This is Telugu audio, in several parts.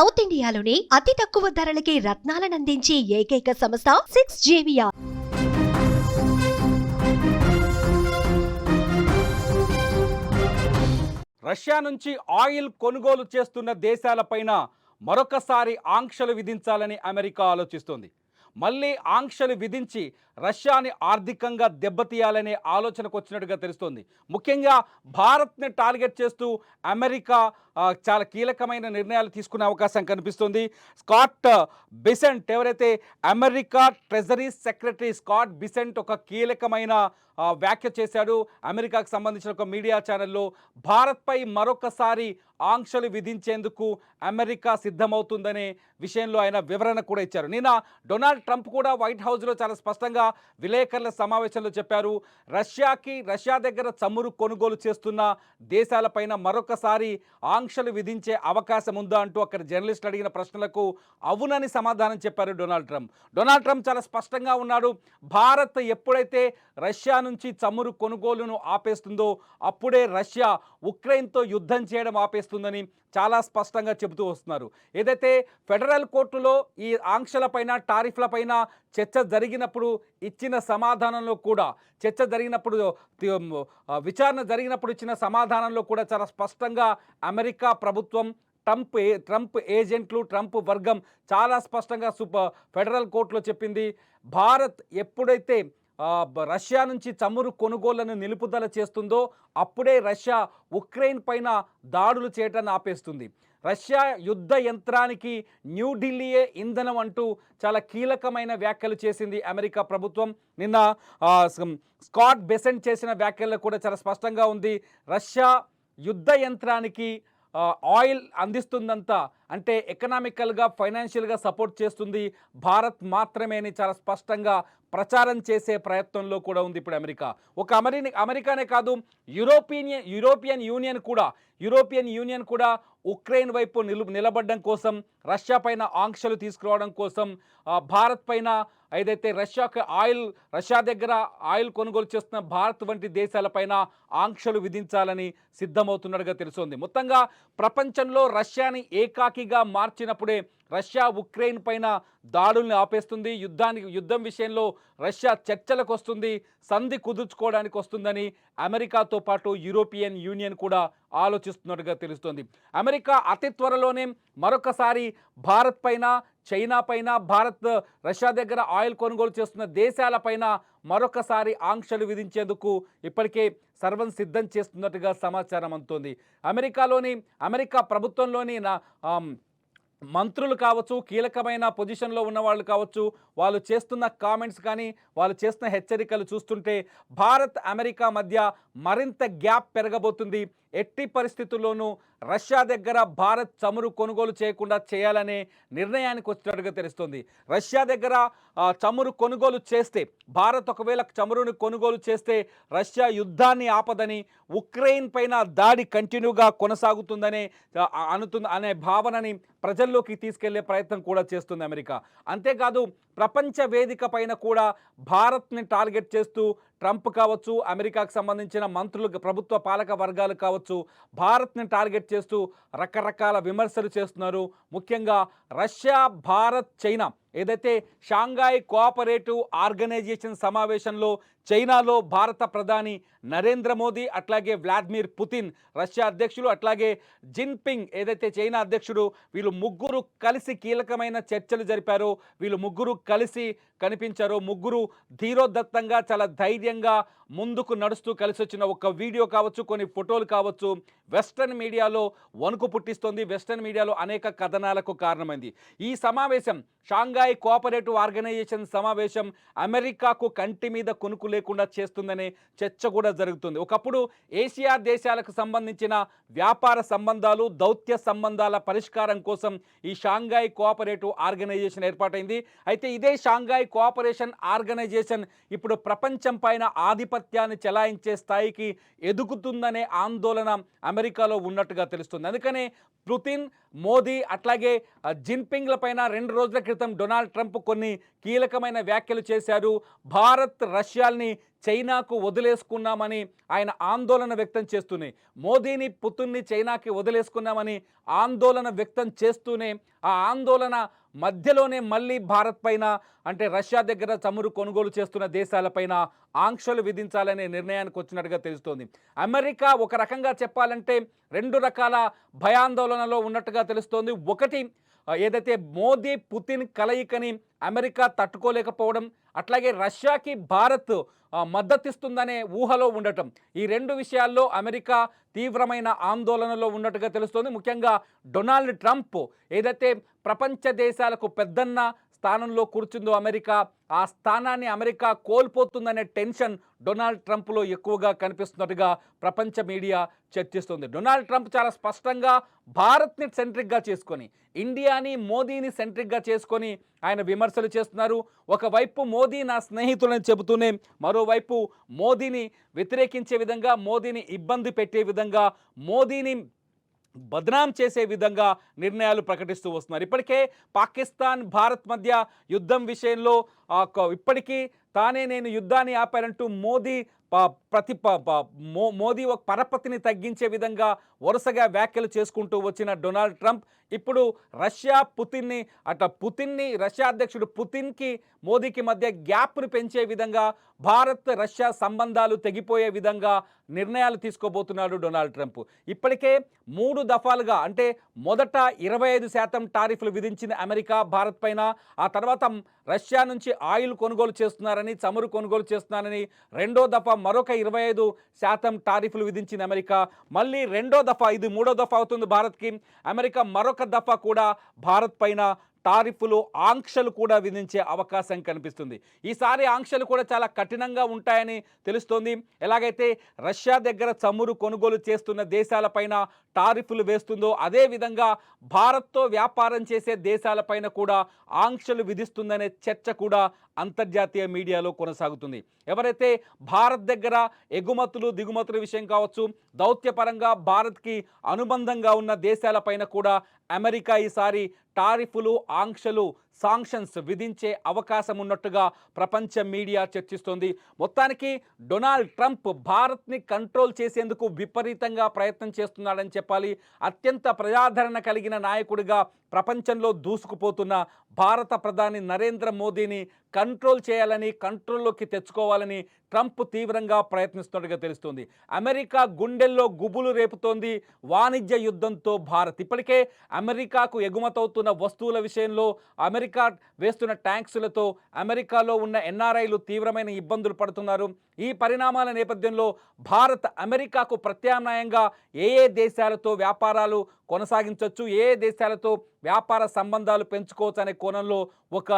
సౌత్ ఇండియాలోని అతి తక్కువ ధరలకి రత్నాలనందించే ఏకైక సంస్థ సిక్స్ జేవియా రష్యా నుంచి ఆయిల్ కొనుగోలు చేస్తున్న దేశాలపైన మరొకసారి ఆంక్షలు విధించాలని అమెరికా ఆలోచిస్తోంది. మళ్ళీ ఆంక్షలు విధించి రష్యాని ఆర్థికంగా దెబ్బతీయాలనే ఆలోచనకు వచ్చినట్టుగా తెలుస్తోంది. ముఖ్యంగా భారత్ని టార్గెట్ చేస్తూ అమెరికా చాలా కీలకమైన నిర్ణయాలు తీసుకునే అవకాశం కనిపిస్తుంది. స్కాట్ బిసెంట్ ఎవరైతే America treasury secretary Scott Bessent ఒక కీలకమైన వ్యాఖ్య చేశాడు. అమెరికాకు సంబంధించిన ఒక మీడియా ఛానల్లో భారత్పై మరొకసారి ఆంక్షలు విధించేందుకు అమెరికా సిద్ధమవుతుందనే విషయంలో ఆయన వివరణ కూడా ఇచ్చారు. నిన్న డొనాల్డ్ ట్రంప్ కూడా వైట్ హౌస్లో చాలా స్పష్టంగా విలేకరుల సమావేశంలో చెప్పారు. రష్యాకి రష్యా దగ్గర చమురు కొనుగోలు చేస్తున్న దేశాలపైన మరొకసారి ఆంక్షలు విధించే అవకాశం ఉందా అంటూ అక్కడ జర్నలిస్టులు అడిగిన ప్రశ్నలకు అవునని సమాధానం చెప్పారు డొనాల్డ్ ట్రంప్. డొనాల్డ్ ట్రంప్ చాలా స్పష్టంగా ఉన్నాడు. భారత్ ఎప్పుడైతే రష్యా నుంచి చమురు కొనుగోలును ఆపేస్తుందో అప్పుడే రష్యా ఉక్రెయిన్తో యుద్ధం చేయడం ఆపేస్తుందని చాలా స్పష్టంగా చెబుతూ వస్తున్నారు. ఏదైతే ఫెడరల్ కోర్టులో ఈ ఆంక్షలపైన టారిఫ్లపైన చర్చ జరిగినప్పుడు ఇచ్చిన సమాధానంలో కూడా చర్చ జరిగినప్పుడు విచారణ జరిగినప్పుడు ఇచ్చిన సమాధానంలో కూడా చాలా స్పష్టంగా అమెరికా ప్రభుత్వం ట్రంప్ ఏ ట్రంప్ ఏజెంట్లు ట్రంప్ వర్గం చాలా స్పష్టంగా సూపర్ ఫెడరల్ కోర్టులో చెప్పింది. భారత్ ఎప్పుడైతే రష్యా నుంచి చమురు కొనుగోళ్ళను నిలుపుదల చేస్తుందో అప్పుడే రష్యా ఉక్రెయిన్ పైన దాడులు చేయటాన్ని ఆపేస్తుంది. రష్యా యుద్ధ యంత్రానికి న్యూఢిల్లీయే ఇంధనం అంటూ చాలా కీలకమైన వ్యాఖ్యలు చేసింది అమెరికా ప్రభుత్వం. నిన్న స్కాట్ బెసెంట్ చేసిన వ్యాఖ్యల్లో కూడా చాలా స్పష్టంగా ఉంది. రష్యా యుద్ధ యంత్రానికి ఆయిల్ అందిస్తుందంతా అంటే ఎకనామికల్గా ఫైనాన్షియల్గా సపోర్ట్ చేస్తుంది. భారత్ మాత్రమే అని చాలా స్పష్టంగా ప్రచారం చేసే ప్రయత్నంలో కూడా ఉంది ఇప్పుడు అమెరికా. ఒక అమెరి అమెరికానే కాదు యూరోపియన్ యూరోపియన్ యూనియన్ కూడా యూరోపియన్ యూనియన్ కూడా ఉక్రెయిన్ వైపు నిలు నిలబడడం కోసం రష్యా పైన ఆంక్షలు తీసుకురావడం కోసం భారత్ పైన ఏదైతే రష్యాకు ఆయిల్ రష్యా దగ్గర ఆయిల్ కొనుగోలు చేస్తున్న భారత్ వంటి దేశాలపైన ఆంక్షలు విధించాలని సిద్ధమవుతున్నట్టుగా తెలుస్తోంది. మొత్తంగా ప్రపంచంలో రష్యాని ఏకాకిగా మార్చినప్పుడే రష్యా ఉక్రెయిన్ పైన దాడుల్ని ఆపేస్తుంది. యుద్ధానికి యుద్ధం విషయంలో రష్యా చర్చలకు వస్తుంది సంధి కుదుర్చుకోవడానికి వస్తుందని అమెరికాతో పాటు యూరోపియన్ యూనియన్ కూడా ఆలోచిస్తున్నట్టుగా తెలుస్తోంది. అమెరికా అతి త్వరలోనే మరొకసారి భారత్ పైన చైనా పైన భారత్ రష్యా దగ్గర ఆయిల్ కొనుగోలు చేస్తున్న దేశాలపైన మరొకసారి ఆంక్షలు విధించేందుకు ఇప్పటికే సర్వం సిద్ధం చేస్తున్నట్టుగా సమాచారం అందుతోంది. అమెరికాలోని అమెరికా ప్రభుత్వంలోని నా మంత్రులు కావచ్చు కీలకమైన పొజిషన్లో ఉన్న వాళ్ళు కావచ్చు వాళ్ళు చేస్తున్న కామెంట్స్ కానీ వాళ్ళు చేస్తున్న హెచ్చరికలు చూస్తుంటే భారత్ అమెరికా మధ్య మరింత గ్యాప్ పెరగబోతుంది. ఎట్టి పరిస్థితుల్లోనూ రష్యా దగ్గర భారత్ చమురు కొనుగోలు చేయకుండా చేయాలనే నిర్ణయానికి వచ్చినట్టుగా తెలుస్తుంది. రష్యా దగ్గర చమురు కొనుగోలు చేస్తే భారత్ ఒకవేళ చమురును కొనుగోలు చేస్తే రష్యా యుద్ధాన్ని ఆపదని ఉక్రెయిన్ పైన దాడి కంటిన్యూగా కొనసాగుతుందనే అనుతుంది అనే భావనని ప్రజల్లోకి తీసుకెళ్ళే ప్రయత్నం కూడా చేస్తుంది అమెరికా. అంతేకాదు ప్రపంచ వేదిక పైన కూడా భారత్ని టార్గెట్ చేస్తూ ట్రంప్ కావచ్చు అమెరికాకు సంబంధించిన మంత్రులు ప్రభుత్వ పాలక వర్గాలు కావచ్చు భారత్ని టార్గెట్ చేస్తూ రకరకాల విమర్శలు చేస్తున్నారు. ముఖ్యంగా రష్యా భారత్ చైనా ఏదైతే షాంఘాయ్ కోఆపరేటివ్ ఆర్గనైజేషన్ సమావేశంలో చైనాలో భారత ప్రధాని నరేంద్ర మోదీ అట్లాగే వ్లాదిమిర్ పుతిన్ రష్యా అధ్యక్షులు అట్లాగే జిన్పింగ్ ఏదైతే చైనా అధ్యక్షుడు వీళ్ళు ముగ్గురు కలిసి కీలకమైన చర్చలు జరిపారో వీళ్ళు ముగ్గురు కలిసి కనిపించారో ముగ్గురు ధీరోదత్తంగా చాలా ధైర్యంగా ముందుకు నడుస్తూ కలిసి వచ్చిన ఒక వీడియో కావచ్చు కొన్ని ఫోటోలు కావచ్చు వెస్ట్రన్ మీడియాలో వణుకు పుట్టిస్తోంది. వెస్ట్రన్ మీడియాలో అనేక కథనాలకు కారణమైంది. ఈ సమావేశం షాంఘాయ్ కోఆపరేటివ్ ఆర్గనైజేషన్ సమావేశం అమెరికాకు కంటి మీద కొనుకు లేకుండా చేస్తుందనే చర్చ కూడా జరుగుతుంది. ఒకప్పుడు ఏషియా దేశాలకు సంబంధించిన వ్యాపార సంబంధాలు దౌత్య సంబంధాల పరిష్కారం కోసం ఈ షాంఘాయ్ కోఆపరేటివ్ ఆర్గనైజేషన్ ఏర్పాటైంది. అయితే ఇదే షాంఘాయ్ కోఆపరేషన్ ఆర్గనైజేషన్ ఇప్పుడు ప్రపంచం పైన ఆధిపత్యాన్ని చెలాయించే స్థాయికి ఎదుగుతుందనే ఆందోళన అమెరికాలో ఉన్నట్టుగా తెలుస్తుంది. అందుకనే పుతిన్ మోదీ అట్లాగే జిన్పింగ్ల పైన రెండు రోజుల క్రితం డొనాల్డ్ ట్రంప్ కొన్ని కీలకమైన వ్యాఖ్యలు చేశారు. భారత్ రష్యాల్ని చైనాకు వదిలేసుకున్నామని ఆయన ఆందోళన వ్యక్తం చేస్తూనే మోదీని పుతున్ని చైనాకి వదిలేసుకున్నామని ఆందోళన వ్యక్తం చేస్తూనే ఆ ఆందోళన మధ్యలోనే మళ్ళీ భారత్ పైన అంటే రష్యా దగ్గర చమురు కొనుగోలు చేస్తున్న దేశాలపైన ఆంక్షలు విధించాలనే నిర్ణయానికి వచ్చినట్టుగా తెలుస్తోంది. అమెరికా ఒక రకంగా చెప్పాలంటే రెండు రకాల భయాందోళనలో ఉన్నట్టుగా తెలుస్తోంది. ఒకటి ఏదైతే మోదీ పుతిన్ కలయికని అమెరికా తట్టుకోలేకపోవడం అట్లాగే రష్యాకి భారత్ మద్దతిస్తుందనే ఊహలో ఉండటం ఈ రెండు విషయాల్లో అమెరికా తీవ్రమైన ఆందోళనలో ఉన్నట్టుగా తెలుస్తోంది. ముఖ్యంగా డొనాల్డ్ ట్రంప్ ఏదైతే ప్రపంచ దేశాలకు పెద్దన్న స్థానంలో కూర్చుందో అమెరికా ఆ స్థానాన్ని అమెరికా కోల్పోతుందనే టెన్షన్ డొనాల్డ్ ట్రంప్లో ఎక్కువగా కనిపిస్తున్నట్టుగా ప్రపంచ మీడియా చర్చిస్తుంది. డొనాల్డ్ ట్రంప్ చాలా స్పష్టంగా భారత్ని సెంట్రిక్గా చేసుకొని ఇండియాని మోదీని సెంట్రిక్గా చేసుకొని ఆయన విమర్శలు చేస్తున్నారు. ఒకవైపు మోదీ నా స్నేహితులని చెబుతూనే మరోవైపు మోదీని వ్యతిరేకించే విధంగా మోదీని ఇబ్బంది పెట్టే విధంగా మోదీని బదనాం చేసే విధంగా నిర్ణయాలు ప్రకటిస్తూ వస్తున్నారు. ఇప్పటికే పాకిస్తాన్ భారత్ మధ్య యుద్ధం విషయంలో ఇప్పటికీ తానే నేను యుద్ధాన్ని ఆపానంటూ మోదీ ప- ప్రతి మో- మోదీ ఒక పరపతిని తగ్గించే విధంగా వరుసగా వ్యాఖ్యలు చేసుకుంటూ వచ్చిన డొనాల్డ్ ట్రంప్ ఇప్పుడు రష్యా పుతిన్ని అట్లా పుతిన్ని రష్యా అధ్యక్షుడు పుతిన్కి మోదీకి మధ్య గ్యాప్ను పెంచే విధంగా భారత్ రష్యా సంబంధాలు తెగిపోయే విధంగా నిర్ణయాలు తీసుకోబోతున్నాడు డొనాల్డ్ ట్రంప్. ఇప్పటికే మూడు దఫాలుగా అంటే మొదట ఇరవై ఐదు శాతం టారిఫ్లు విధించిన అమెరికా భారత్ పైన ఆ తర్వాత రష్యా నుంచి ఆయిల్ కొనుగోలు చేస్తున్నారని చమురు కొనుగోలు చేస్తున్నారని రెండో దఫా మరొక ఇరవై ఐదు శాతం టారిఫ్లు విధించిన అమెరికా మళ్ళీ రెండో దఫా ఇది మూడో దఫా అవుతుంది భారత్కి అమెరికా మరొక దఫా కూడా భారత్ పైన టారిఫ్లు ఆంక్షలు కూడా విధించే అవకాశం కనిపిస్తుంది. ఈసారి ఆంక్షలు కూడా చాలా కఠినంగా ఉంటాయని తెలుస్తోంది. ఎలాగైతే రష్యా దగ్గర చమురు కొనుగోలు చేస్తున్న దేశాలపైన టారిఫ్లు వేస్తుందో అదేవిధంగా భారత్తో వ్యాపారం చేసే దేశాలపైన కూడా ఆంక్షలు విధిస్తుందనే చర్చ కూడా అంతర్జాతీయ మీడియాలో కొనసాగుతుంది. ఎవరైతే భారత్ దగ్గర ఎగుమతులు దిగుమతుల విషయం కావచ్చు దౌత్యపరంగా భారత్కి అనుబంధంగా ఉన్న దేశాలపైన కూడా అమెరికా ఈసారి టారిఫ్లు ఆంక్షలు సాంక్షన్స్ విధించే అవకాశం ఉన్నట్టుగా ప్రపంచ మీడియా చర్చిస్తోంది. మొత్తానికి డొనాల్డ్ ట్రంప్ భారత్ని కంట్రోల్ చేసేందుకు విపరీతంగా ప్రయత్నం చేస్తున్నాడని చెప్పాలి. అత్యంత ప్రజాదరణ కలిగిన నాయకుడిగా ప్రపంచంలో దూసుకుపోతున్న భారత ప్రధాని నరేంద్ర మోదీని కంట్రోల్ చేయాలని కంట్రోల్లోకి తెచ్చుకోవాలని ట్రంప్ తీవ్రంగా ప్రయత్నిస్తున్నట్టుగా తెలుస్తుంది. అమెరికా గుండెల్లో గుబులు రేపుతోంది వాణిజ్య యుద్ధంతో భారత్. ఇప్పటికే అమెరికాకు ఎగుమతవుతున్న వస్తువుల విషయంలో అమెరికా వేస్తున్న ట్యాంక్సులతో అమెరికాలో ఉన్న ఎన్ఆర్ఐలు తీవ్రమైన ఇబ్బందులు పడుతున్నారు. ఈ పరిణామాల నేపథ్యంలో భారత్ అమెరికాకు ప్రత్యామ్నాయంగా ఏ ఏ దేశాలతో వ్యాపారాలు కొనసాగించవచ్చు ఏ ఏ దేశాలతో వ్యాపార సంబంధాలు పెంచుకోవచ్చు అనే కోణంలో ఒక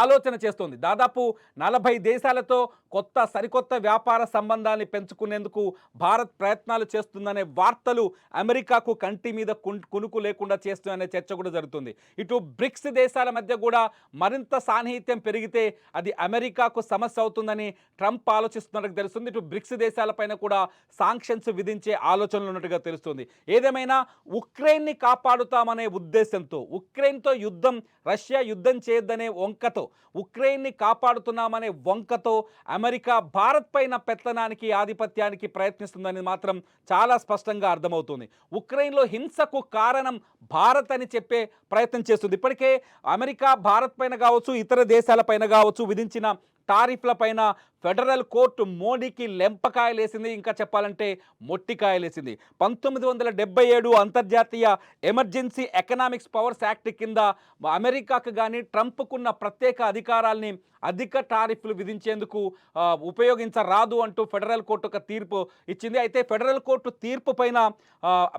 ఆలోచన చేస్తోంది. దాదాపు నలభై దేశాలతో కొత్త సరికొత్త వ్యాపార సంబంధాన్ని పెంచుకునేందుకు భారత్ ప్రయత్నాలు చేస్తుందనే వార్తలు అమెరికాకు కంటి మీద కునుకు లేకుండా చేస్తుందనే చర్చ కూడా జరుగుతుంది. ఇటు బ్రిక్స్ దేశాల మధ్య కూడా మరింత సాన్నిహిత్యం పెరిగితే అది అమెరికాకు సమస్య అవుతుందని ట్రంప్ ఆలోచిస్తున్నట్టు తెలుస్తుంది. ఇటు బ్రిక్స్ దేశాలపైన కూడా సాంక్షన్స్ విధించే ఆలోచనలు ఉన్నట్టుగా తెలుస్తుంది. ఏదేమైనా ఉక్రెయిన్ని కాపాడుతామనే ఉద్దేశంతో ఉక్రెయిన్తో యుద్ధం రష్యా యుద్ధం చేయొద్దనే వంకతో ఉక్రెయిన్ని కాపాడుతున్నామనే వంకతో అమెరికా భారత్ పైన పెత్తనానికి ఆధిపత్యానికి ప్రయత్నిస్తుందని మాత్రం చాలా స్పష్టంగా అర్థమవుతుంది. ఉక్రెయిన్లో హింసకు కారణం భారత్ అని చెప్పే ప్రయత్నం చేస్తుంది. ఇప్పటికే అమెరికా భారత్ పైన కావచ్చు ఇతర దేశాలపైన కావచ్చు విధించిన టారిఫ్ల పైన ఫెడరల్ కోర్టు మోడీకి లెంపకాయలేసింది. ఇంకా చెప్పాలంటే మొట్టికాయలేసింది. పంతొమ్మిది వందల డెబ్బై ఏడు అంతర్జాతీయ ఎమర్జెన్సీ ఎకనామిక్స్ పవర్స్ యాక్ట్ కింద అమెరికాకు కానీ ట్రంప్కున్న ప్రత్యేక అధికారాల్ని అధిక టారిఫ్లు విధించేందుకు ఉపయోగించరాదు అంటూ ఫెడరల్ కోర్టు ఒక తీర్పు ఇచ్చింది. అయితే ఫెడరల్ కోర్టు తీర్పు పైన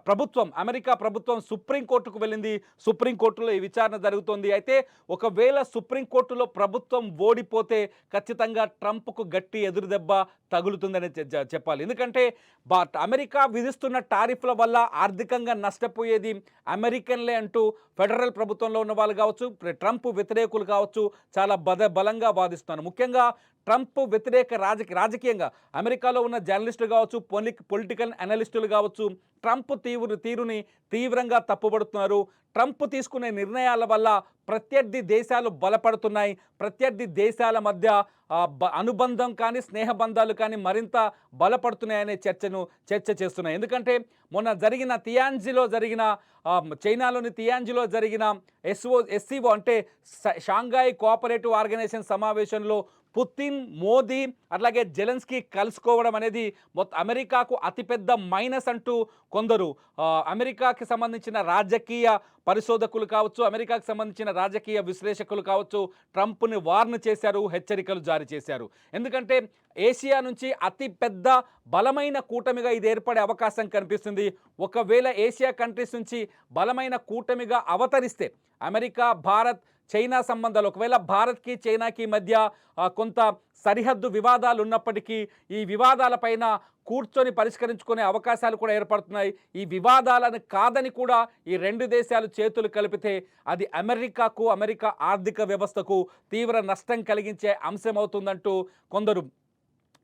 ప్రభుత్వం అమెరికా ప్రభుత్వం సుప్రీంకోర్టుకు వెళ్ళింది. సుప్రీంకోర్టులో ఈ విచారణ జరుగుతోంది. అయితే ఒకవేళ సుప్రీంకోర్టులో ప్రభుత్వం ఓడిపోతే ఖచ్చితంగా ట్రంప్కు గట్టి ఎదురుదెబ్బ తగులుతుందని చెప్పాలి. ఎందుకంటే బా అమెరికా విధిస్తున్న టారిఫ్ల వల్ల ఆర్థికంగా నష్టపోయేది అమెరికన్లే అంటూ ఫెడరల్ ప్రభుత్వంలో ఉన్న వాళ్ళు కావచ్చు ట్రంప్ వ్యతిరేకులు కావచ్చు చాలా బద బలంగా బాధిస్తున్నాను ముఖ్యంగా ట్రంప్ వ్యతిరేక రాజకీయ రాజకీయంగా అమెరికాలో ఉన్న జర్నలిస్టులు కావచ్చు పొలి పొలిటికల్ అనలిస్టులు కావచ్చు ట్రంప్ తీవ్ర తీరుని తీవ్రంగా తప్పుబడుతున్నారు. ట్రంప్ తీసుకునే నిర్ణయాల వల్ల ప్రత్యర్థి దేశాలు బలపడుతున్నాయి. ప్రత్యర్థి దేశాల మధ్య అనుబంధం కానీ స్నేహబంధాలు కానీ మరింత బలపడుతున్నాయనే చర్చను చర్చ చేస్తున్నాయి. ఎందుకంటే మొన్న జరిగిన తియాంజిలో జరిగిన చైనాలోని తియాంజిలో జరిగిన ఎస్ఓ ఎస్సీఓ అంటే స- షాంఘాయ్ కోఆపరేటివ్ ఆర్గనైజేషన్ సమావేశంలో పుతిన్ మోదీ అట్లాగే జెలెన్స్కీ కలుసుకోవడం అనేది మొత్తం అమెరికాకు అతిపెద్ద మైనస్ అంటూ కొందరు అమెరికాకి సంబంధించిన రాజకీయ పరిశోధకులు కావచ్చు అమెరికాకు సంబంధించిన రాజకీయ విశ్లేషకులు కావచ్చు ట్రంప్ని వార్న్ చేశారు హెచ్చరికలు జారీ చేశారు. ఎందుకంటే ఏషియా నుంచి అతి పెద్ద బలమైన కూటమిగా ఇది ఏర్పడే అవకాశం కనిపిస్తుంది. ఒకవేళ ఏషియా కంట్రీస్ నుంచి బలమైన కూటమిగా అవతరిస్తే అమెరికా భారత్ చైనా సంబంధాలు. ఒకవేళ భారత్కి చైనాకి మధ్య కొంత సరిహద్దు వివాదాలు ఉన్నప్పటికీ ఈ వివాదాలపైన కూర్చొని పరిష్కరించుకునే అవకాశాలు కూడా ఏర్పడుతున్నాయి. ఈ వివాదాలను కాదని కూడా ఈ రెండు దేశాలు చేతులు కలిపితే అది అమెరికాకు అమెరికా ఆర్థిక వ్యవస్థకు తీవ్ర నష్టం కలిగించే అంశం అవుతుందంటూ కొందరు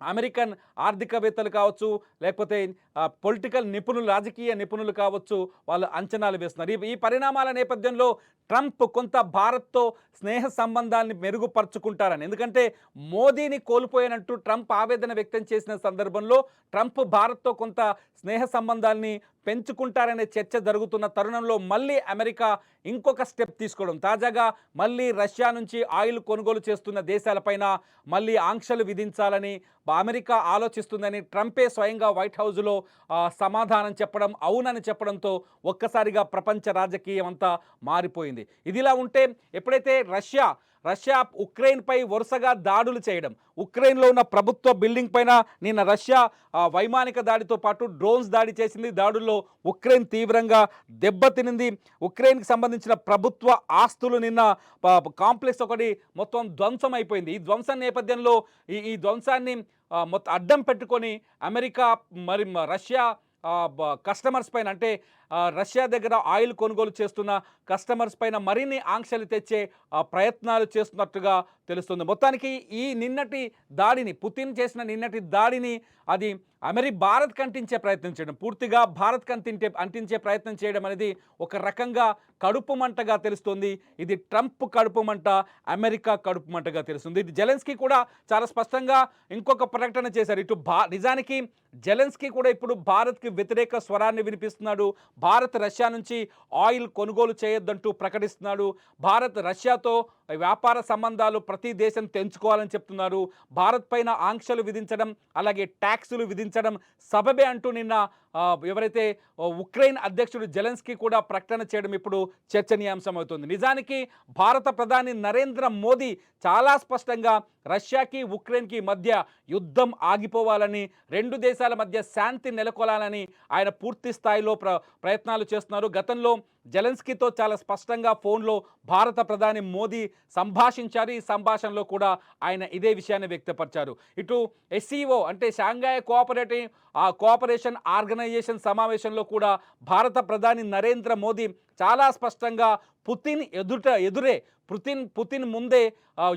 అమెరికన్ ఆర్థికవేత్తలు కావచ్చు లేకపోతే పొలిటికల్ నిపుణులు రాజకీయ నిపుణులు కావచ్చు వాళ్ళు అంచనాలు వేస్తున్నారు. ఈ- పరిణామాల నేపథ్యంలో ట్రంప్ కొంత భారత్తో స్నేహ సంబంధాన్ని మెరుగుపరుచుకుంటారని. ఎందుకంటే మోదీని కోల్పోయినట్టు ట్రంప్ ఆవేదన వ్యక్తం చేసిన సందర్భంలో ట్రంప్ భారత్తో కొంత స్నేహ సంబంధాల్ని పెంచుకుంటారనే చర్చ జరుగుతున్న తరుణంలో మళ్ళీ అమెరికా ఇంకొక స్టెప్ తీసుకోవడం. తాజాగా మళ్ళీ రష్యా నుంచి ఆయిల్ కొనుగోలు చేస్తున్న దేశాలపైన మళ్ళీ ఆంక్షలు విధించాలని అమెరికా ఆలోచిస్తుందని ట్రంపే స్వయంగా వైట్ హౌజ్లో సమాధానం చెప్పడం అవునని చెప్పడంతో ఒక్కసారిగా ప్రపంచ రాజకీయం అంతా మారిపోయింది. ఇదిలా ఉంటే ఎప్పుడైతే రష్యా రష్యా ఉక్రెయిన్పై వరుసగా దాడులు చేయడం ఉక్రెయిన్లో ఉన్న ప్రభుత్వ బిల్డింగ్ పైన నిన్న రష్యా వైమానిక దాడితో పాటు డ్రోన్స్ దాడి చేసింది. దాడుల్లో ఉక్రెయిన్ తీవ్రంగా దెబ్బతినింది ఉక్రెయిన్కి సంబంధించిన ప్రభుత్వ ఆస్తులు నిన్న కాంప్లెక్స్ ఒకటి మొత్తం ధ్వంసం అయిపోయింది ఈ ధ్వంసం నేపథ్యంలో ఈ ఈ ధ్వంసాన్ని మొత్తం అడ్డం పెట్టుకొని అమెరికా మరి రష్యా కస్టమర్స్ పైన అంటే రష్యా దగ్గర ఆయిల్ కొనుగోలు చేస్తున్న కస్టమర్స్ పైన మరిన్ని ఆంక్షలు తెచ్చే ప్రయత్నాలు చేస్తున్నట్టుగా తెలుస్తుంది. మొత్తానికి ఈ నిన్నటి దాడిని పుతిన్ చేసిన నిన్నటి దాడిని అది అమెరి భారత్ కంటించే ప్రయత్నం చేయడం పూర్తిగా భారత్ కంటించే అంటించే ప్రయత్నం చేయడం అనేది ఒక రకంగా కడుపు మంటగా తెలుస్తుంది. ఇది ట్రంప్ కడుపు మంట అమెరికా కడుపు మంటగా తెలుస్తుంది. ఇది జెలెన్స్కీ కూడా చాలా స్పష్టంగా ఇంకొక ప్రకటన చేశారు. ఇటు భా నిజానికి జెలెన్స్కీ కూడా ఇప్పుడు భారత్కి వ్యతిరేక స్వరాన్ని వినిపిస్తున్నాడు భారత్ రష్యా నుంచి ఆయిల్ కొనుగోలు చేయొద్దంటూ ప్రకటిస్తున్నాడు. భారత్ రష్యాతో వ్యాపార సంబంధాలు ప్రతి దేశం తెంచుకోవాలని చెప్తున్నారు. భారత్ పైన ఆంక్షలు విధించడం అలాగే ట్యాక్సులు విధించడం సబబే అంటూ నిన్న ఎవరైతే ఉక్రెయిన్ అధ్యక్షుడు జెలెన్స్కీ కూడా ప్రకటన చేయడం ఇప్పుడు చర్చనీయాంశం అవుతుంది నిజానికి భారత ప్రధాని నరేంద్ర మోదీ చాలా స్పష్టంగా రష్యాకి ఉక్రెయిన్కి మధ్య యుద్ధం ఆగిపోవాలని రెండు దేశాల మధ్య శాంతి నెలకొలాలని ఆయన పూర్తి స్థాయిలో ప్ర ప్రయత్నాలు చేస్తున్నారు. గతంలో జెలెన్స్కీతో చాలా స్పష్టంగా ఫోన్లో భారత ప్రధాని మోదీ సంభాషించారు. ఈ సంభాషణలో కూడా ఆయన ఇదే విషయాన్ని వ్యక్తపరిచారు. ఇటు ఎస్సీఓ అంటే షాంఘాయ్ కోఆపరేటివ్ ఆ కోఆపరేషన్ ఆర్గనైజేషన్ సమావేశంలో కూడా భారత ప్రధాని నరేంద్ర మోదీ చాలా స్పష్టంగా పుతిన్ ఎదుట ఎదురే పుతిన్ పుతిన్ ముందే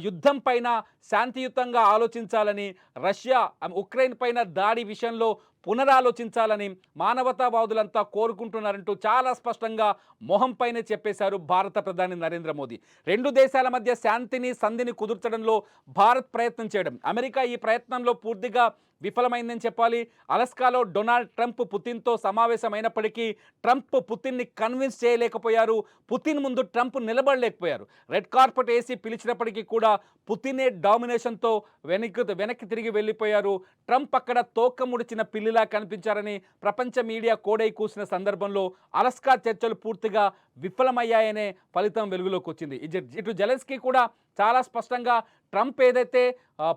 యుద్ధం పైన శాంతియుతంగా ఆలోచించాలని రష్యా ఉక్రెయిన్ పైన దాడి విషయంలో పునరాలోచించాలని మానవతావాదులంతా కోరుకుంటున్నారంటూ చాలా స్పష్టంగా మొహంపైనే చెప్పేశారు భారత ప్రధాని నరేంద్ర మోదీ. రెండు దేశాల మధ్య శాంతిని సంధిని కుదుర్చడంలో భారత్ ప్రయత్నం చేయడం అమెరికా ఈ ప్రయత్నంలో పూర్తిగా విఫలమైందని చెప్పాలి. అలస్కాలో డొనాల్డ్ ట్రంప్ పుతిన్తో సమావేశమైనప్పటికీ ట్రంప్ పుతిన్ని కన్విన్స్ చేయలేకపోయారు. పుతిన్ ముందు ట్రంప్ నిలబడలేకపోయారు. రెడ్ కార్పెట్ వేసి పిలిచినప్పటికీ కూడా పుతినే డామినేషన్తో వెనక్కి వెనక్కి తిరిగి వెళ్ళిపోయారు. ట్రంప్ అక్కడ తోక ముడిచిన పిల్లిలా కనిపించారని ప్రపంచ మీడియా కోడై కూసిన సందర్భంలో అలస్కా చర్చలు పూర్తిగా విఫలమయ్యాయనే ఫలితం వెలుగులోకి వచ్చింది. ఇటు జెలెన్స్కీ కూడా చాలా స్పష్టంగా ట్రంప్ ఏదైతే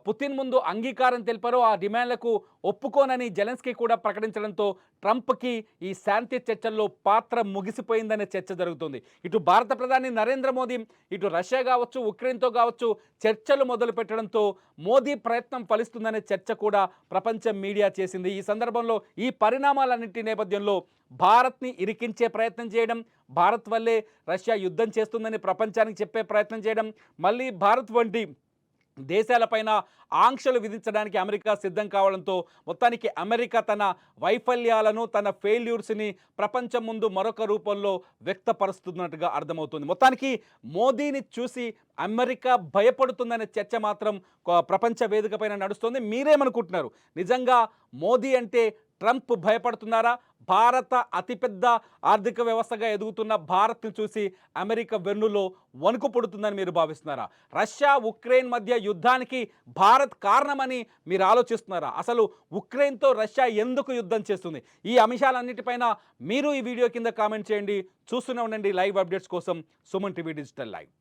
పుతిన్ ముందు అంగీకారం తెలిపారో ఆ డిమాండ్లకు ఒప్పుకోనని జెలెన్స్కీ కూడా ప్రకటించడంతో ట్రంప్కి ఈ శాంతి చర్చల్లో పాత్ర ముగిసిపోయిందనే చర్చ జరుగుతుంది. ఇటు భారత ప్రధాని నరేంద్ర మోదీ ఇటు రష్యా కావచ్చు ఉక్రెయిన్తో కావచ్చు చర్చలు మొదలు పెట్టడంతో మోదీ ప్రయత్నం ఫలిస్తుందనే చర్చ కూడా ప్రపంచ మీడియా చేసింది. ఈ సందర్భంలో ఈ పరిణామాలన్నింటి నేపథ్యంలో భారత్ని ఇరికించే ప్రయత్నం చేయడం భారత్ వల్లే రష్యా యుద్ధం చేస్తుందని ప్రపంచానికి చెప్పే ప్రయత్నం చేయడం మళ్ళీ భారత్ వంటి దేశాలపైన ఆంక్షలు విధించడానికి అమెరికా సిద్ధం కావడంతో మొత్తానికి అమెరికా తన వైఫల్యాలను తన ఫెయిల్యూర్స్ని ప్రపంచం ముందు మరొక రూపంలో వ్యక్తపరుస్తున్నట్టుగా అర్థమవుతుంది. మొత్తానికి మోదీని చూసి అమెరికా భయపడుతుందనే చర్చ మాత్రం ప్రపంచ వేదికపైన నడుస్తుంది. మీరేమనుకుంటున్నారు? నిజంగా మోదీ అంటే ట్రంప్ భయపడుతున్నారా? భారత అతిపెద్ద ఆర్థిక వ్యవస్థగా ఎదుగుతున్న భారత్ను చూసి అమెరికా వెన్నులో వణుకు పుడుతుందని మీరు భావిస్తున్నారా? రష్యా ఉక్రెయిన్ మధ్య యుద్ధానికి భారత్ కారణమని మీరు ఆలోచిస్తున్నారా? అసలు ఉక్రెయిన్తో రష్యా ఎందుకు యుద్ధం చేస్తుంది? ఈ అంశాలన్నిటిపైన మీరు ఈ వీడియో కింద కామెంట్ చేయండి. చూస్తూనే ఉండండి లైవ్ అప్డేట్స్ కోసం సుమన్ టీవీ డిజిటల్ లైవ్.